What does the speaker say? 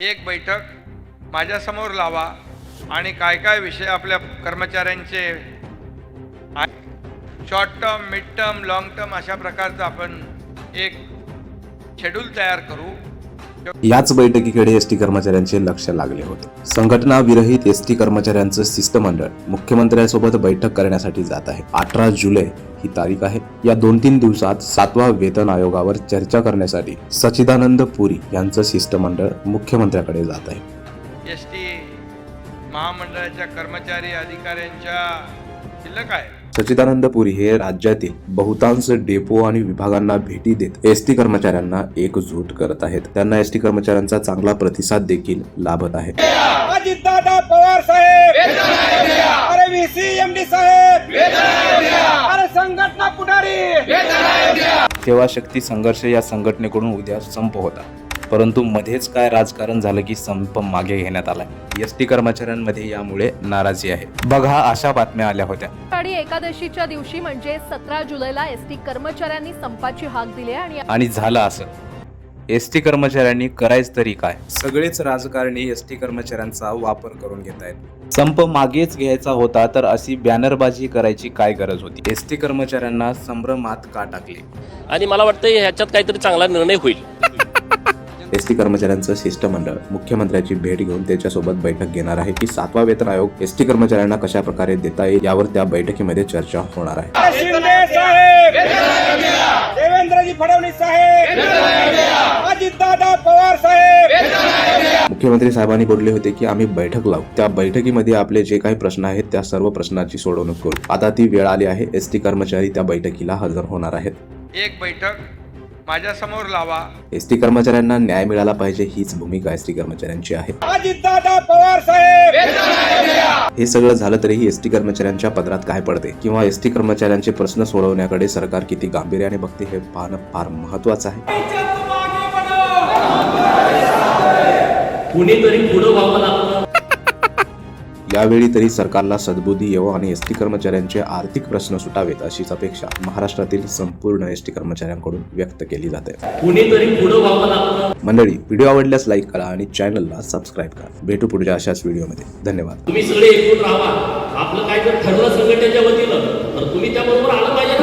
एक बैठक माझ्यासमोर लावा आणि काय काय विषय आपल्या कर्मचाऱ्यांचे short term mid term long term अशा प्रकारचं आपण एक शेड्यूल तयार करू. याच बैठकीकडे एसटी कर्मचाऱ्यांचे लक्ष लागले होते. संघटना विरहित एसटी कर्मचाऱ्यांचं शिष्टमंडळ मुख्यमंत्र्यांसोबत बैठक करण्यासाठी जात आहे. अठरा जुलै ही तारीख आहे. या दोन तीन दिवसात सातवा वेतन आयोगावर चर्चा करण्यासाठी सचिदानंद पुरी यांचं शिष्टमंडळ मुख्यमंत्र्याकडे जात आहे. एस टी महामंडळाच्या कर्मचारी अधिकाऱ्यांच्या शिल्लक आहे. सच्चिदानंद पुरी हे राज्यातील बहुतांश डेपो आणि विभागांना भेटी देत एसटी कर्मचाऱ्यांना एकजूट करत आहेत. त्यांना एसटी कर्मचाऱ्यांचा चांगला प्रतिसाद देखील लाभत आहे पवार साहेब! अरे संघटना पुढारी! सेवा शक्ती संघर्ष या संघटनेकडून उद्या संप होता? परंतु मध्येच काय राजकारण झालं की संप मागे घेण्यात आलाय. एस टी कर्मचाऱ्यांमध्ये यामुळे नाराजी आहे. बघा अशा बातम्या आल्या होत्या. आणि एकादशीच्या दिवशी म्हणजे सतरा जुलैला एस टी कर्मचाऱ्यांनी संपाची हाक दिली आहे आणि आणि झालं असं. एस टी कर्मचाऱ्यांनी करायच तरी काय? सगळेच राजकारणी एस टी कर्मचाऱ्यांचा वापर करून घेत आहेत. संप मागेच घ्यायचा होता तर अशी बॅनरबाजी करायची काय गरज होती? एस टी कर्मचाऱ्यांना संभ्रमात का टाकले? आणि मला वाटतं ह्याच्यात काहीतरी चांगला निर्णय होईल. एस टी कर्मचाऱ्यांचं शिष्टमंडळ मुख्यमंत्र्याची भेट घेऊन त्याच्यासोबत बैठक घेणार आहे की सातवा वेतन आयोग एस टी कर्मचाऱ्यांना कशा प्रकारे देता येईल यावर त्या बैठकीमध्ये चर्चा होणार आहे. अरे शिंदे साहेब! देवेंद्रजी फडणवीस साहेब! अजितदादा पवार साहेब! मुख्यमंत्री साहेबांनी बोलले होते की आम्ही बैठक लावू. त्या बैठकीमध्ये आपले जे काही प्रश्न आहेत त्या सर्व प्रश्नाची सोडवणूक करू. आता ती वेळ आली आहे एस टी कर्मचारी त्या बैठकीला हजर होणार आहेत. एक बैठक माझ्यासमोर लावा. एस टी कर्मचाऱ्यांना न्याय मिळाला पाहिजे हीच भूमिका एस टी कर्मचाऱ्यांची आहे. पवार साहेब! हे सगळं झालं तरीही एस टी कर्मचाऱ्यांच्या पदरात काय पडते? किंवा एस टी कर्मचाऱ्यांचे प्रश्न सोडवण्याकडे सरकार किती गांभीर्याने बघते हे पाहणं फार महत्वाचं आहे. कुणीतरी पुढं व्हावं लागतं. यावेळी तरी सरकारला सद्बुद्धी येवो आणि एस टी कर्मचाऱ्यांचे आर्थिक प्रश्न सुटावेत अशीच अपेक्षा महाराष्ट्रातील संपूर्ण एस टी कर्मचाऱ्यांकडून व्यक्त केली जाते. मंडळी व्हिडिओ आवडल्यास लाईक करा आणि चॅनलला सबस्क्राईब करा. भेटू पुढच्या अशाच व्हिडिओमध्ये. धन्यवाद. तुम्ही सगळे एकूण राहा. आपलं काय जर ठरलं संघटनेच्या वतीनं तर तुम्ही त्याबरोबर आलं पाहिजे